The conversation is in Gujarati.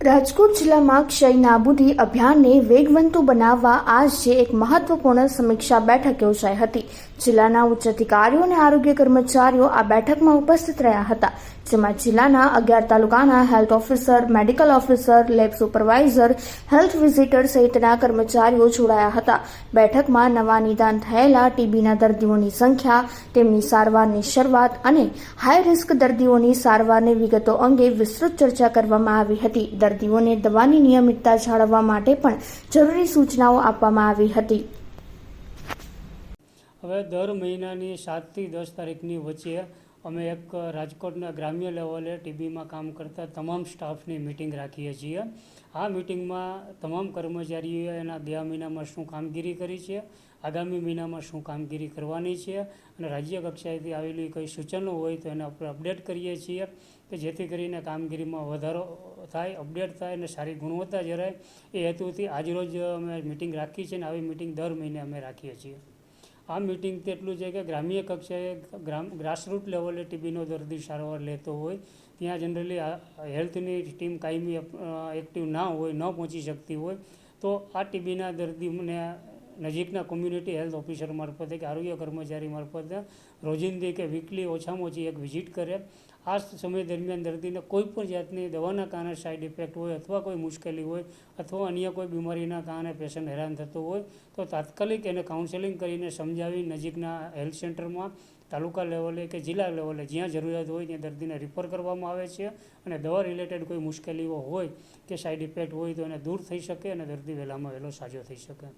રાજકોટ જિલ્લામાં ક્ષય નાબૂદી અભિયાનને વેગવંતુ બનાવવા આજે એક મહત્વપૂર્ણ સમીક્ષા બેઠક યોજાઈ હતી. જિલ્લાના ઉચ્ચ અધિકારીઓ અને આરોગ્ય કર્મચારીઓ આ બેઠકમાં ઉપસ્થિત રહ્યા હતા, જેમાં જિલ્લાના અગિયાર તાલુકાના health officer, medical officer, lab supervisor, health visitor સહિતના કર્મચારીઓ જોડાયા હતા. બેઠકમાં નવા નિદાન થયેલા ટીબીના દર્દીઓની સંખ્યા, તેમની સારવારની શરૂઆત અને હાઈ રિસ્ક દર્દીઓની સારવારની વિગતો અંગે વિસ્તૃત ચર્ચા કરવામાં આવી હતી. દર્દીઓને દવાની નિયમિતતા જાળવવા માટે પણ જરૂરી સૂચનાઓ આપવામાં આવી હતી. હવે દર મહિનાની સાતથી દસ તારીખની વચ્ચે અમે એક રાજકોટના ગ્રામ્ય લેવલે ટીબીમાં કામ કરતા તમામ સ્ટાફની મિટિંગ રાખીએ છીએ. આ મિટિંગમાં તમામ કર્મચારીઓએ એના ગયા મહિનામાં શું કામગીરી કરી છે, આગામી મહિનામાં શું કામગીરી કરવાની છે અને રાજ્ય કક્ષાએથી આવેલી કોઈ સૂચનો હોય તો એને આપણે અપડેટ કરીએ છીએ કે જેથી કરીને કામગીરીમાં વધારો થાય અપડેટ થાય અને સારી ગુણવત્તા જરાય, એ હેતુથી આજરોજ અમે મિટિંગ રાખી છે અને આવી મિટિંગ દર મહિને અમે રાખીએ છીએ. આ મિટિંગ તેટલું છે કે ગ્રામ્ય કક્ષાએ ગ્રામ ગ્રાસરૂટ લેવલે ટીબીનો દર્દી સારવાર લેતો હોય, ત્યાં જનરલી હેલ્થની ટીમ કાયમી એક્ટિવ ના હોય, ન પહોંચી શકતી હોય, તો આ ટીબીના દર્દીને નજીકના કોમ્યુનિટી હેલ્થ ઓફિસર મારફતે કે આરોગ્ય કર્મચારી મારફતે રોજિંદી કે વીકલી ઓછામાં ઓછી એક વિઝિટ કરે. આ સમય દરમિયાન દર્દીને કોઈ પણ જાતની દવાના કારણે સાઇડ ઇફેક્ટ હોય અથવા કોઈ મુશ્કેલી હોય અથવા અન્ય કોઈ બીમારીના કારણે પેશન્ટ હેરાન થતો હોય, તો તાત્કાલિક એને કાઉન્સેલિંગ કરીને સમજાવી નજીકના હેલ્થ સેન્ટરમાં તાલુકા લેવલે કે જિલ્લા લેવલે જ્યાં જરૂરિયાત હોય ત્યાં દર્દીને રિફર કરવામાં આવે છે. અને દવા રિલેટેડ કોઈ મુશ્કેલીઓ હોય કે સાઇડ ઇફેક્ટ હોય તો એને દૂર થઈ શકે અને દર્દી વહેલામાં વહેલો સાજો થઈ શકે.